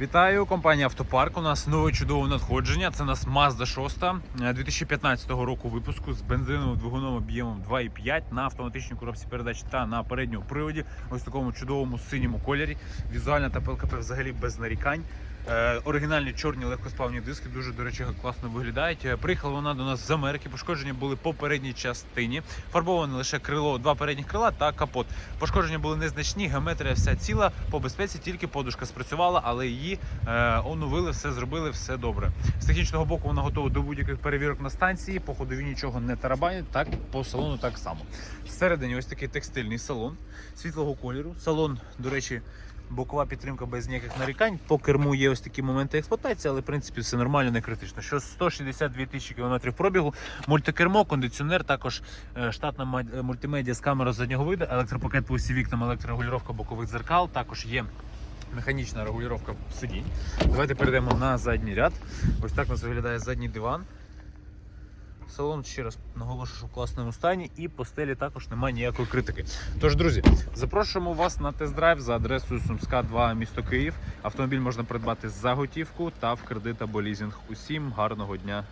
Вітаю, компанія Автопарк. У нас нове чудове надходження. Це у нас Mazda 6 е, 2015 року випуску з бензиновим двигуном об'ємом 2,5 на автоматичній коробці передач та на передньому приводі. Ось такому чудовому синьому кольорі. Візуальна та ПЛКП взагалі без нарікань. Е, оригінальні чорні легкосплавні диски дуже, до речі, класно виглядають. Е, Приїхала вона до нас з Америки. Пошкодження були по передній частині. Фарбоване лише крило, два передніх крила та капот. Пошкодження були незначні, геометрія вся ціла. По безпеці тільки подушка спрацювала, але її е, оновили, все зробили, все добре. З технічного боку вона готова до будь-яких перевірок на станції. По ходові нічого не тарабанить, так по салону так само. Всередині ось такий текстильний салон світлого кольору. Салон, до речі. Бокова підтримка без ніяких нарікань. По керму є ось такі моменти експлуатації, але в принципі все нормально, не критично. Що 162 тисячі кілометрів пробігу, мультикермо, кондиціонер, також е, штатна е, мультимедіа з камерою заднього виду, електропакет по усі вікнам, електрорегулювання бокових дзеркал. Також є механічна регулювання сидінь. Давайте перейдемо на задній ряд. Ось так у нас виглядає задній диван. Салон ще раз наголошую, що в класному стані, і по стелі також немає ніякої критики. Тож, друзі, запрошуємо вас на тест-драйв за адресою Сумська 2, місто Київ. Автомобіль можна придбати за готівку та в кредит або лізинг. Усім гарного дня